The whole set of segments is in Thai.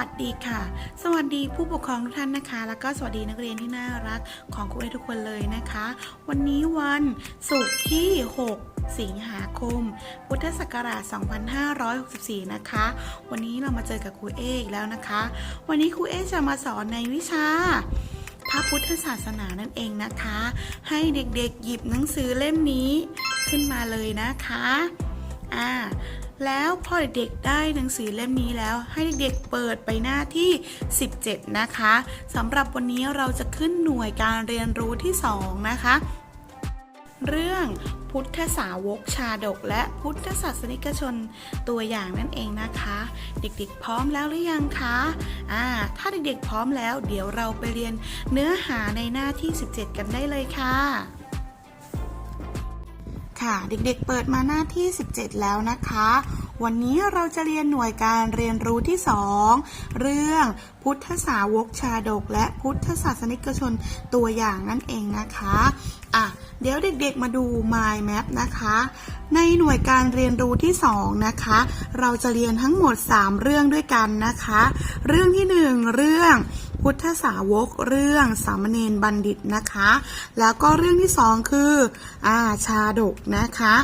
วัสดีค่ะ สวัสดีผู้ปกครองทุกท่านนะคะ แล้วก็สวัสดีนักเรียนที่น่ารักของครูเอทุกคนเลยนะคะ วันนี้วันศุกร์ที่ 6 สิงหาคม พุทธศักราช 2564 นะคะ วันนี้เรามาเจอกับครูเออีกแล้วนะคะ วันนี้ครูเอจะมาสอนในวิชาพระพุทธศาสนานั่นเองนะคะ ให้เด็กๆหยิบหนังสือเล่มนี้ขึ้นมาเลยนะคะ อ่า แล้วพอเด็กๆได้หนังสือเล่มนี้แล้ว ให้เด็กๆเปิดไปหน้าที่ 17 นะคะสำหรับวันนี้เราจะขึ้นหน่วยการเรียนรู้ที่ 2 นะคะ เรื่องพุทธสาวกชาดก และพุทธศาสนิกชนตัวอย่างนั่นเองนะคะ เด็กๆ พร้อมแล้วหรือยังคะอ่าถ้าเด็กๆ พร้อมแล้ว เดี๋ยวเราไปเรียนเนื้อหาในหน้าที่ 17 กันได้เลยค่ะ ค่ะ เด็กๆ เปิดมาหน้าที่ 17 แล้วนะคะ วันนี้เราจะเรียนหน่วยการเรียนรู้ที่ 2 เรื่องพุทธสาวกชาดก และพุทธศาสนิกชนตัวอย่างนั่นเองนะคะอะเดี๋ยวเด็กๆมาดู mind map นะคะ ในหน่วยการเรียนรู้ที่ 2 นะคะ เราจะเรียนทั้งหมด 3 เรื่องด้วยกันนะคะ เรื่องที่ 1 เรื่อง พุทธสาวกเรื่องสามเณรบัณฑิตนะคะ แล้วก็เรื่องที่สองคืออาชาดกนะคะ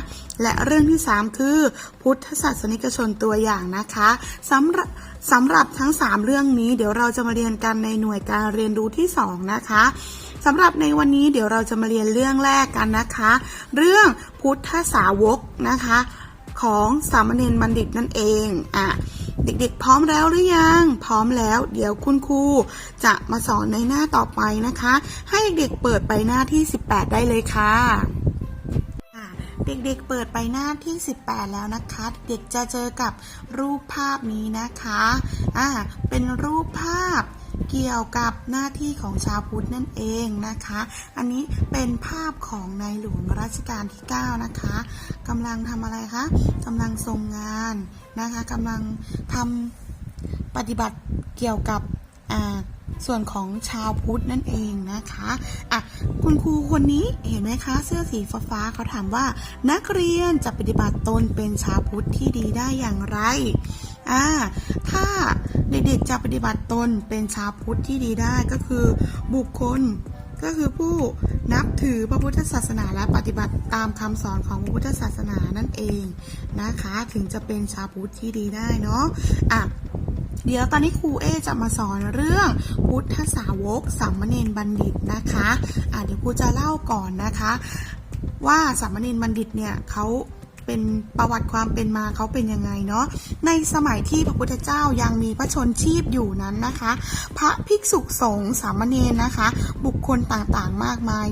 และเรื่องที่สามคือพุทธศาสนิกชนตัวอย่างนะคะสำหรับสำหรับทั้งสามเรื่องนี้เดี๋ยวเราจะมาเรียนกันในหน่วยการเรียนรู้ที่สองนะคะสำหรับในวันนี้เดี๋ยวเราจะมาเรียนเรื่องแรกกันนะคะ เรื่องพุทธสาวกนะคะ ของสามเณรบัณฑิตนั่นเองอะ เด็กๆ พร้อมแล้วหรือยัง พร้อมแล้ว เดี๋ยวคุณครูจะมาสอนในหน้าต่อไปนะคะ ให้เด็กๆ เปิดไปหน้าที่ 18 ได้เลยค่ะ เด็กๆ เปิดไปหน้าที่ 18 แล้วนะคะ เด็กจะเจอกับรูปภาพนี้นะคะ อ่า เป็นรูปภาพ เกี่ยวกับหน้าที่ของชาวพุทธนั่นเองนะคะ อันนี้เป็นภาพของในหลวงรัชกาลที่ 9 นะคะกำลังทำอะไรคะกำลังทรงงานนะคะกำลังทำปฏิบัติเกี่ยวกับอ่าส่วนของชาวพุทธนั่นเองนะคะอะคุณครูคนนี้เห็นไหมคะ เสื้อสีฟ้าเขาถามว่า นักเรียนจะปฏิบัติตนเป็นชาวพุทธที่ดีได้อย่างไร อ่าถ้าเด็กๆจะปฏิบัติตนเป็นชาวพุทธที่ดีได้ก็คือบุคคลก็คือผู้นับถือพระพุทธศาสนาและปฏิบัติตามคำสอนของพระพุทธศาสนานั่นเองนะคะ ถึงจะเป็นชาวพุทธที่ดีได้เนาะอะเดี๋ยวตอนนี้ครูเอจะมาสอนเรื่องพุทธสาวกสามเณรบัณฑิตนะคะอะเดี๋ยวครูจะเล่าก่อนนะคะ ว่าสามเณรบัณฑิตเนี่ยเขา เป็นประวัติความเป็นมาเขาเป็นยังไงเนาะในสมัยที่พระพุทธเจ้ายังมีพระชนชีพอยู่นั้นนะคะ พระภิกษุสงฆ์สามเณรนะคะ บุคคลต่างๆมากมาย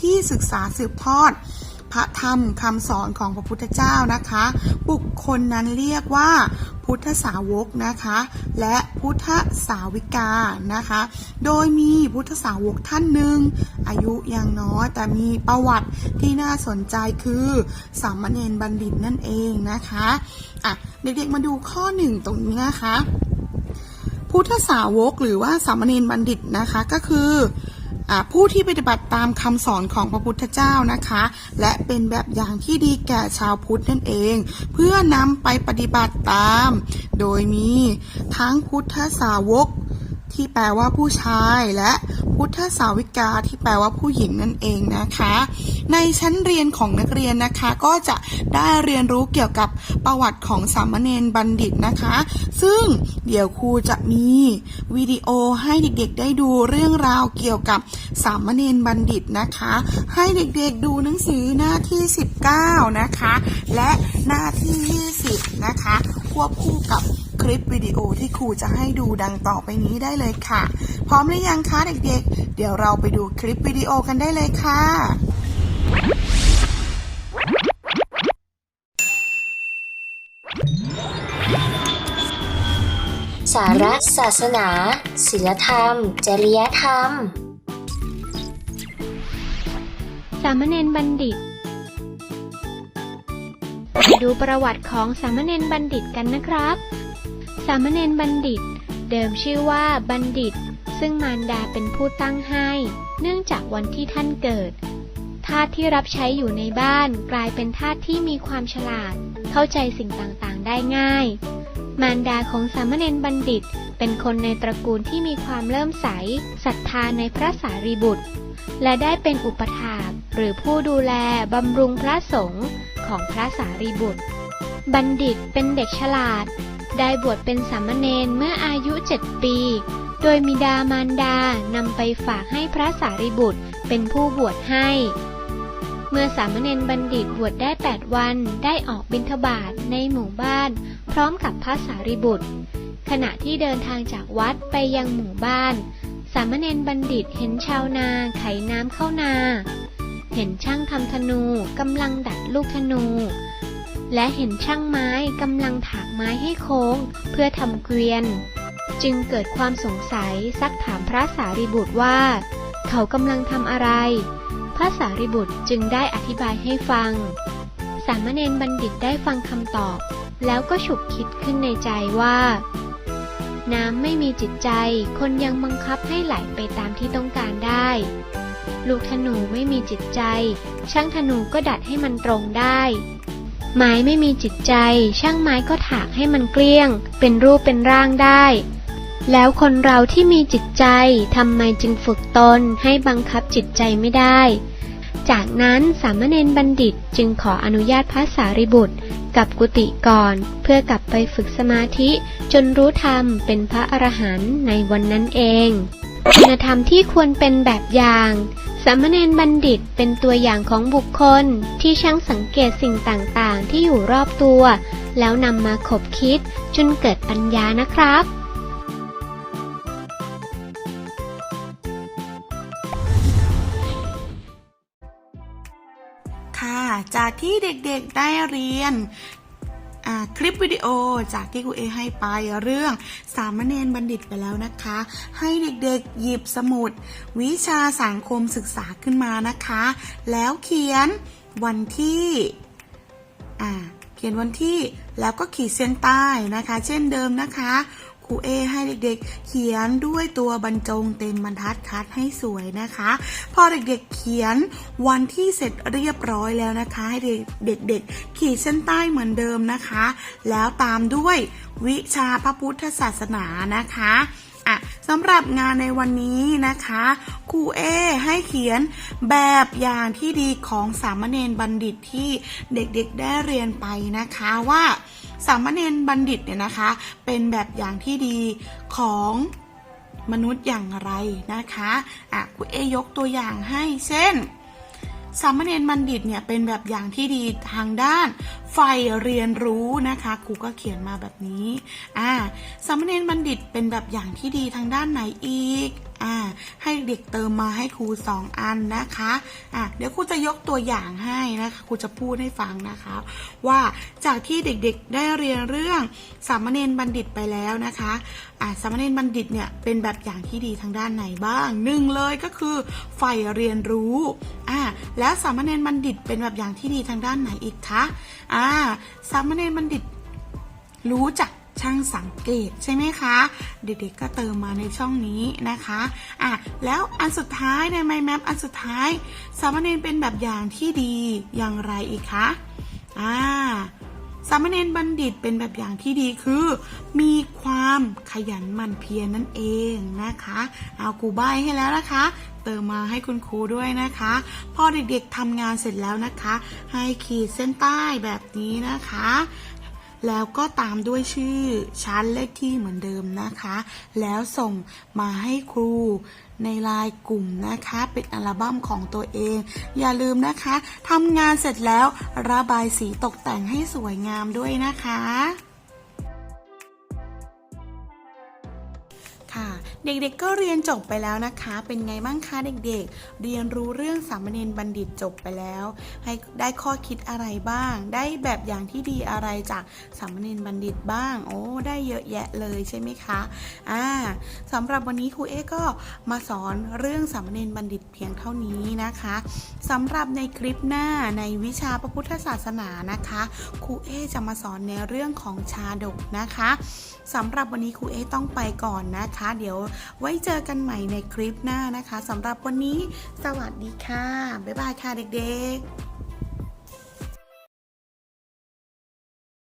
ที่ศึกษาสืบทอด ระธรรมคำสอนของพระพุทธเจ้านะคะ บุคคลนั้นเรียกว่าพุทธสาวกนะคะ และพุทธสาวิกานะคะ โดยมีพุทธสาวกท่านหนึ่งอายุยังน้อยแต่มีประวัติที่น่าสนใจคือสามเณรบัณฑิตนั่นเองนะคะอะเด็กๆมาดูข้อหนึ่งตรงนี้นะคะ พุทธสาวกหรือว่าสามเณรบัณฑิตนะคะก็คือ ผู้ที่ปฏิบัติตามคำสอนของพระพุทธเจ้านะคะ และเป็นแบบอย่างที่ดีแก่ชาวพุทธนั่นเอง เพื่อนำไปปฏิบัติตาม โดยมีทั้งพุทธสาวก ที่แปลว่าผู้ชายและพุทธสาวิกาที่แปลว่าผู้หญิงนั่นเองนะคะ ในชั้นเรียนของนักเรียนนะคะก็จะได้เรียนรู้เกี่ยวกับประวัติของสามเณรบัณฑิตนะคะ ซึ่งเดี๋ยวครูจะมีวิดีโอให้เด็กๆ ได้ดูเรื่องราวเกี่ยวกับสามเณรบัณฑิตนะคะ ให้เด็กๆดูหนังสือหน้าที่ 19 นะคะ และหน้าที่ 20 นะคะ ควบคู่กับ ลิปวิดีโอที่ครูจะให้ดูดังต่อไปนี้ได้เลยค่ะ พร้อมหรือยังคะเด็กๆ เดี๋ยวเราไปดูคลิปวิดีโอกันได้เลยค่ะ สาระศาสนา ศิลธรรม จริยธรรม สามเณรบัณฑิตมาดูประวัติของสามเณรบัณฑิตกันนะครับ สามเณรบัณฑิต เดิมชื่อว่าบัณฑิต ซึ่งมารดาเป็นผู้ตั้งให้ เนื่องจากวันที่ท่านเกิดทาสที่รับใช้อยู่ในบ้านกลายเป็นทาสที่มีความฉลาด เข้าใจสิ่งต่างๆ ได้ง่าย มารดาของสามเณรบัณฑิต เป็นคนในตระกูลที่มีความเริ่มใสศรัทธาในพระสารีบุตร และได้เป็นอุปถากหรือผู้ดูแลบำรุงพระสงฆ์ของพระสารีบุตร บัณฑิตเป็นเด็กฉลาด ได้บวชเป็นสามเณรเมื่ออายุเจ็ดปี โดยมิดามารดานำไปฝากให้พระสารีบุตรเป็นผู้บวชให้ เมื่อสามเณรบัณฑิตบวชได้ 8 วันได้ออกบิณฑบาตในหมู่บ้าน พร้อมกับพระสารีบุตร ขณะที่เดินทางจากวัดไปยังหมู่บ้าน สามเณรบัณฑิตเห็นชาวนาไขน้ำเข้านา เห็นช่างทำธนูกำลังดัดลูกธนู และเห็นช่างไม้กำลังถากไม้ให้โค้ง เพื่อทำเกวียน จึงเกิดความสงสัยซักถามพระสารีบุตรว่า เขากำลังทำอะไร พระสารีบุตรจึงได้อธิบายให้ฟัง สามเณรบัณฑิตได้ฟังคำตอบ แล้วก็ฉุกคิดขึ้นในใจว่า น้ำไม่มีจิตใจ คนยังบังคับให้ไหลไปตามที่ต้องการได้ ลูกธนูไม่มีจิตใจ ช่างธนูก็ดัดให้มันตรงได้ ไม้ไม่มีจิตใจ ช่างไม้ก็ถากให้มันเกลี้ยง เป็นรูปเป็นร่างได้ แล้วคนเราที่มีจิตใจทำไมจึงฝึกตนให้บังคับจิตใจไม่ได้ จากนั้นสามเณรบัณฑิตจึงขออนุญาตพระสารีบุตรกับกุฏิก่อนเพื่อกลับไปฝึกสมาธิจนรู้ธรรมเป็นพระอรหันต์ในวันนั้นเอง คุณธรรมที่ควรเป็นแบบอย่าง สามเณรบัณฑิตเป็นตัวอย่างของบุคคลที่ช่างสังเกตสิ่งต่างๆ ที่อยู่รอบตัว แล้วนำมาขบคิดจนเกิดปัญญานะครับ ค่ะ จากที่เด็กๆได้เรียน คลิปวิดีโอจากที่ครูเอให้ไปเรื่องสามเณรบัณฑิตไปแล้วนะคะ ให้เด็กๆหยิบสมุด วิชาสังคมศึกษาขึ้นมานะคะ แล้วเขียนวันที่เขียนวันที่แล้วก็ขีดเส้นใต้นะคะ เช่นเดิมนะคะ ครูเอให้เด็กๆ เขียนด้วยตัวบรรจงเต็มบรรทัดคัดให้สวยนะคะ พอเด็กๆเขียนวันที่เสร็จเรียบร้อยแล้วนะคะ ให้เด็กๆ ขีดเส้นใต้เหมือนเดิมนะคะ แล้วตามด้วยวิชาพระพุทธศาสนานะคะอะสำหรับงานในวันนี้นะคะครูเอให้เขียนแบบอย่างที่ดีของสามเณรบัณฑิตที่เด็กๆได้เรียนไปนะคะว่า สามเณรบัณฑิตเนี่ยนะคะ เป็นแบบอย่างที่ดีของมนุษย์อย่างไรนะคะอะครูเอยกตัวอย่างให้เช่นสามเณรบัณฑิตเนี่ยเป็นแบบอย่างที่ดีทางด้านใฝ่เรียนรู้นะคะครูก็เขียนมาแบบนี้อ่าสามเณรบัณฑิตเป็นแบบอย่างที่ดีทางด้านไหนอีก อ่า ให้เด็กเติมมาให้ครูสองอันนะคะอะเดี๋ยวครูจะยกตัวอย่างให้นะคะครูจะพูดให้ฟังนะคะ ว่าจากที่เด็กๆได้เรียนเรื่องสามเณรบัณฑิตไปแล้วนะคะอ่าสามเณรบัณฑิตเนี่ยเป็นแบบอย่างที่ดีทางด้านไหนบ้างหนึ่งเลยก็คือใฝ่เรียนรู้อ่าแล้วสามเณรบัณฑิตเป็นแบบอย่างที่ดีทางด้านไหนอีกคะอ่าสามเณรบัณฑิตรู้จัก ช่างสังเกตใช่ไหมคะ เด็กๆก็เติมมาในช่องนี้นะคะอะแล้วอันสุดท้ายในไมแมปอันสุดท้าย สามเณรเป็นแบบอย่างที่ดีอย่างไรอีกคะอ่าสามเณรบัณฑิตเป็นแบบอย่างที่ดีคือ มีความขยันหมั่นเพียรนั่นเองนะคะ เอาครูใบให้แล้วนะคะ เติมมาให้คุณครูด้วยนะคะ พอเด็กๆทำงานเสร็จแล้วนะคะ ให้ขีดเส้นใต้แบบนี้นะคะ แล้วก็ตามด้วยชื่อชั้นเลขที่เหมือนเดิมนะคะ แล้วส่งมาให้ครูในไลน์กลุ่มนะคะ เป็นอัลบั้มของตัวเอง อย่าลืมนะคะทำงานเสร็จแล้วระบายสีตกแต่งให้สวยงามด้วยนะคะค่ะ เด็กๆก็เรียนจบไปแล้วนะคะ เป็นไงบ้างคะเด็กๆ เรียนรู้เรื่องสามเณรบัณฑิตจบไปแล้ว ให้ได้ข้อคิดอะไรบ้าง ได้แบบอย่างที่ดีอะไรจากสามเณรบัณฑิตบ้าง โอ้ ได้เยอะแยะเลยใช่ไหมคะ อ่าสำหรับวันนี้ครูเอ๊ก็มาสอนเรื่องสามเณรบัณฑิตเพียงเท่านี้นะคะสำหรับในคลิปหน้าในวิชาพระพุทธศาสนานะคะครูเอ๊จะมาสอนในเรื่องของชาดกนะคะสำหรับวันนี้ครูเอ๊ต้องไปก่อนนะคะ เดี๋ยวไว้เจอกันใหม่ในคลิปหน้านะคะสำหรับวันนี้ สวัสดีค่ะ บ๊ายบายค่ะเด็กๆ